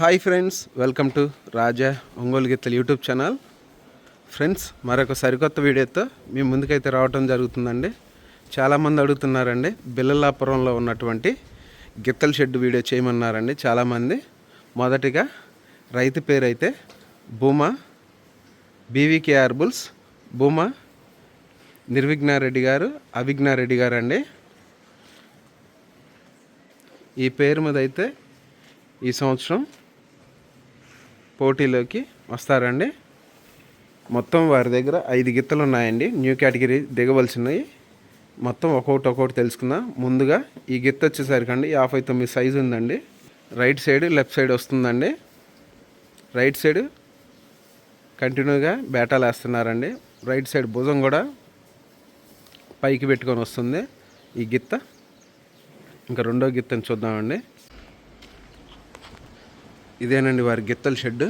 Hi friends welcome to Raja Ongole గిత్తలు YouTube channel. Friends మరొక సరికొత్త వీడియోతో మీ ముందుకైతే రావటం జరుగుతుందండి. చాలామంది అడుగుతున్నారండి బిల్లలాపురంలో ఉన్నటువంటి గిత్తల షెడ్ వీడియో చేయమన్నారండి చాలామంది. మొదటిగా రైతు పేరు అయితే Bhuma BVK R bulls Bhuma Nirvighna Reddy garu Avighna Reddy garu అండి ఈ పేరు మీద అయితే ఈ సంవత్సరం పోటీలోకి వస్తారండి. మొత్తం వారి దగ్గర ఐదు గిత్తలు ఉన్నాయండి. న్యూ కేటగిరీ దిగవలసినవి. మొత్తం ఒక్కొక్కటి ఒక్కొక్కటి తెలుసుకుందాం. ముందుగా ఈ గిత్త వచ్చేసరికి అండి యాభై తొమ్మిది సైజు ఉందండి. రైట్ సైడ్ లెఫ్ట్ సైడ్ వస్తుందండి. రైట్ సైడ్ కంటిన్యూగా బేటాలు వేస్తున్నారండి. రైట్ సైడ్ భుజం కూడా పైకి పెట్టుకొని వస్తుంది ఈ గిత్త. ఇంకా రెండో గిత్తని చూద్దామండి. ఇదేనండి వారి గిత్తల షెడ్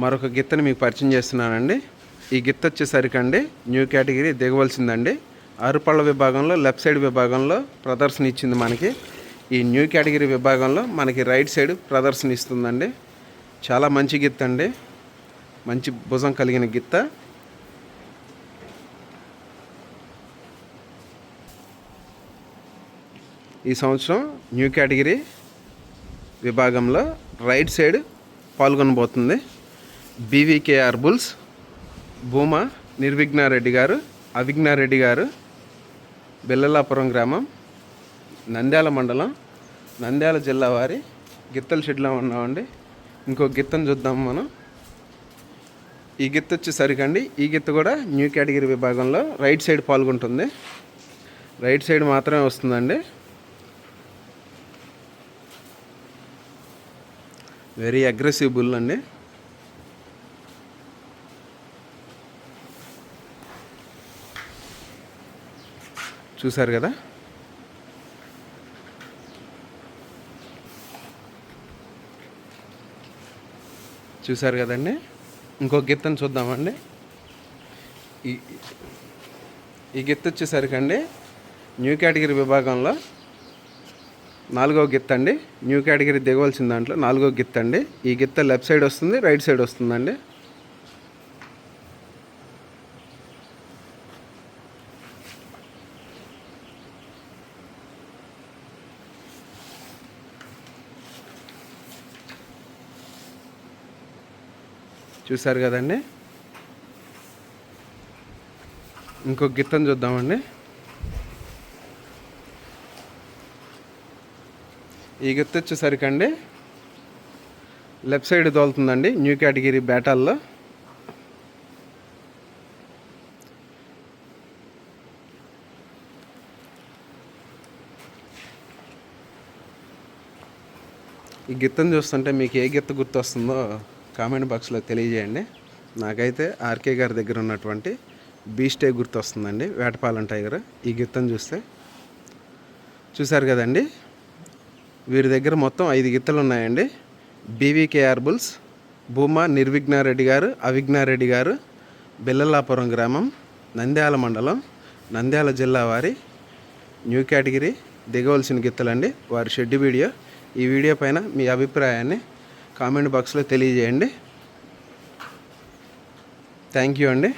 మరొక గిత్తని మీకు పరిచయం చేస్తున్నానండి. ఈ గిత్త వచ్చేసరికి అండి న్యూ కేటగిరీ దిగవలసిందండి. అరుపళ్ళ విభాగంలో లెఫ్ట్ సైడ్ విభాగంలో ప్రదర్శన ఇచ్చింది మనకి. ఈ న్యూ కేటగిరీ విభాగంలో మనకి రైట్ సైడ్ ప్రదర్శన ఇస్తుందండి. చాలా మంచి గిత్త అండి మంచి భుజం కలిగిన గిత్త. ఈ సంవత్సరం న్యూ కేటగిరీ విభాగంలో రైట్ సైడ్ పాల్గొనబోతుంది. బీవీకే బుల్స్ భూమా నిర్విఘ్నారెడ్డి గారు అవిఘ్నారెడ్డి గారు బెల్లలాపురం గ్రామం నంద్యాల మండలం నంద్యాల జిల్లా వారి గిత్తల షెడ్లో ఉన్నామండి. ఇంకో గిత్తను చూద్దాం మనం. ఈ గిత్త వచ్చేసరికండి ఈ గిత్త కూడా న్యూ కేటగిరీ విభాగంలో రైట్ సైడ్ పాల్గొంటుంది. రైట్ సైడ్ మాత్రమే వస్తుందండి. వెరీ అగ్రెసివ్ బుల్ అండి. చూసారు కదా? చూసారు కదండి? ఇంకో గిత్తని చూద్దామండి. ఈ ఈ గిత్త వచ్చేసరికండి న్యూ కేటగిరీ విభాగంలో నాలుగో గిత్త అండి న్యూ కేటగిరీ దిగవలసిన దాంట్లో నాలుగో గిత్త అండి ఈ గిత్త లెఫ్ట్ సైడ్ వస్తుంది రైట్ సైడ్ వస్తుందండి. చూసారు కదండి? ఇంకో గిత్తని చూద్దామండి. ఈ గిత్త వచ్చేసరికండి లెఫ్ట్ సైడ్ తోలుతుందండి న్యూ కేటగిరీ బ్యాటాల్లో. ఈ గిత్తను చూస్తుంటే మీకు ఏ గిత్త గుర్తొస్తుందో కామెంట్ బాక్స్లో తెలియజేయండి. నాకైతే ఆర్కే గారి దగ్గర ఉన్నటువంటి బీస్టే గుర్తొస్తుందండి వేటపాలెం టైగర్. ఈ గిత్తను చూస్తే చూశారు కదండి? వీరి దగ్గర మొత్తం ఐదు గిత్తలు ఉన్నాయండి. బీవీకేఆర్ బుల్స్ భూమా నిర్విఘ్నారెడ్డి గారు అవిఘ్నారెడ్డి గారు బెల్లలాపురం గ్రామం నంద్యాల మండలం నంద్యాల జిల్లా వారి న్యూ కేటగిరీ దిగవలసిన గిత్తలండి. వారి షెడ్ వీడియో. ఈ వీడియో పైన మీ అభిప్రాయాన్ని కామెంట్ బాక్స్లో తెలియజేయండి. థ్యాంక్ యూ అండి.